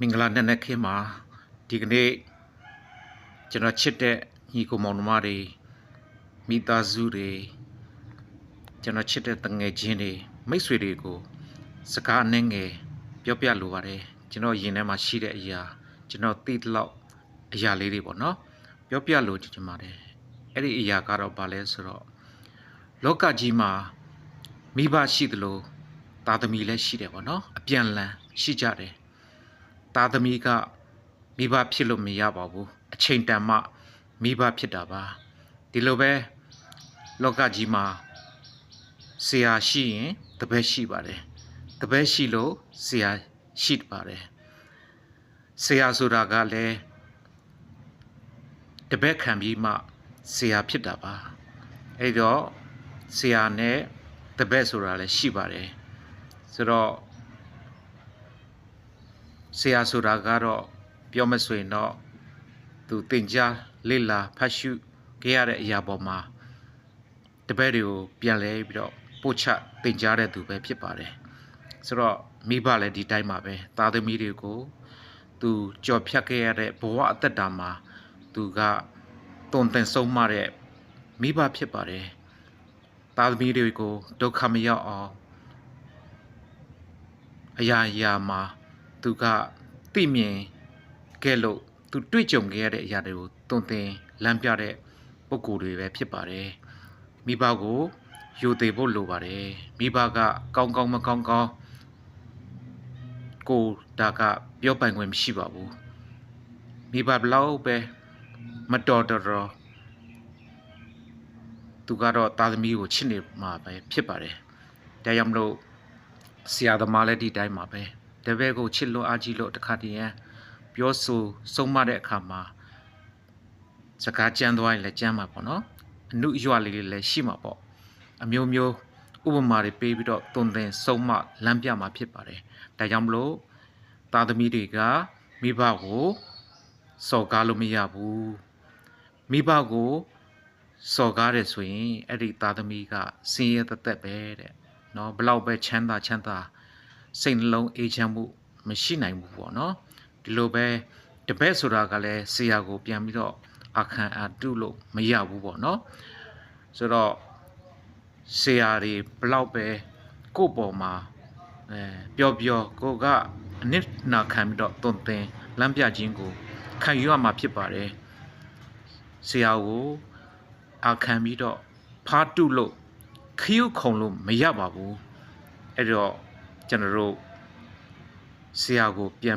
မင်္ဂလာနံနက်ခင်းမှာဒီကနေ့ကျွန်တော်ချစ်တဲ့ညီကိုမောင်နှမတွေမိသားစုတွေကျွန်တော်ချစ်တဲ့တငယ်ချင်းတွေမိတ်ဆွေတွေကိုစကားနဲ့ငယ်ပြောပြလိုပါတယ်ကျွန်တော်ရင်ထဲမှာရှိတဲ့အရာကျွန်တော်သိတဲ့လောက်အရာလေးတွေပေါ့နော်ပြောပြလို့ချင်ပါတယ်အဲ့ဒီအရာကတော့ဘာလဲဆိုတော့လောကကြီးမှာမိဘရှိသလိုသားသမီးလည်းရှိတယ်ပေါ့နော်အပြန်အလှန်ရှိကြတယ် သားသမီးကမိဘဖြစ်လို့မရပါဘူးအချိန်တန်မှမိဘဖြစ်တာပါဒီလိုပဲလောကကြီးမှာဆရာရှိရင်တပည့်ရှိပါတယ်တပည့်ရှိလို့ဆရာရှိပါတယ်ဆရာဆိုတာကလည်းတပည့်ခံပြီးမှဆရာဖြစ်တာပါအဲ့တော့ဆရာနဲ့တပည့်ဆိုတာလည်းရှိပါတယ်ဆိုတော့ ဆရာဆိုတာကတော့ပြောမဆိုရင်တော့သူတင် जा လေ့လာဖတ်ရှုခဲ့ရတဲ့အရာပေါ်မှာတပည့်တွေကိုပြန်လဲပြီးတော့ပို့ချတင် जा တဲ့သူပဲဖြစ်ပါတယ်ဆိုတော့မိဘလည်းဒီတိုင်းပါပဲသားသမီးတွေကိုသူကြော်ဖြတ်ခဲ့ရတဲ့ဘဝအသက်တာမှာသူကတုံတင်ဆုံးမတဲ့မိဘဖြစ်ပါတယ်သားသမီးတွေကိုဒုက္ခမရောက်အောင်အရာရာမှာ သူကသိမြင်ခဲ့လို့သူတွေ့ကြုံခဲ့ရတဲ့အရာတွေကိုတုံသင်လမ်းပြတဲ့ပုံကိုယ်တွေပဲဖြစ်ပါတယ်မိဘကိုယူသေးဖို့လိုပါတယ်မိဘကကောင်းကောင်းမကောင်းကောင်းကိုဒါကပြောပိုင်ခွင့်မရှိပါဘူးမိဘဘလောက်ပဲမတော်တော်တော်သူကတော့သားသမီးကိုချစ်နေမှာပဲဖြစ်ပါတယ်ဒါကြောင့်မလို့ဆရာသမားလည်းဒီတိုင်းပါပဲ တပည့်ကိုချစ်လို့အားကြီးလို့တခါတည်းရန်ပြောဆိုဆုံးမတဲ့အခါမှာစကားကြမ်းသွားရင်လည်းကြမ်းမှာပေါ့နော်အနုအရွလေးတွေလည်းရှိမှာပေါ့အမျိုးမျိုးဥပမာတွေပေးပြီးတော့တုံသင်ဆုံးမလမ်းပြမှာဖြစ်ပါတယ်ဒါကြောင့်မလို့သားသမီးတွေကမိဘကိုစော်ကားလို့မရဘူးမိဘကိုစော်ကားတယ်ဆိုရင်အဲ့ဒီသားသမီးကစင်းရဲသက်သက်ပဲတဲ့နော်ဘလောက်ပဲချမ်းသာချမ်းသာ စိတ်နှလုံးအေးချမ်းမှုမရှိနိုင်ဘူးပေါ့နော်ဒီလိုပဲတပည့်ဆိုတာကလည်းဆရာကိုပြန်ပြီးတော့အခမ်းအတုလို့မရဘူးပေါ့နော်ဆိုတော့ဆရာတွေဘလောက်ပဲကိုယ့်ပေါ်မှာအဲပျော်ပျော်ကိုကအနစ်နာခံပြီးတော့တုံသင်လမ်းပြခြင်းကိုခံယူရမှာဖြစ်ပါတယ်ဆရာကိုအခမ်းပြီးတော့ဖားတုလို့ခရုခုံလို့မရပါဘူးအဲ့တော့ ကျွန်တော်တို့ဆရာကိုပြန်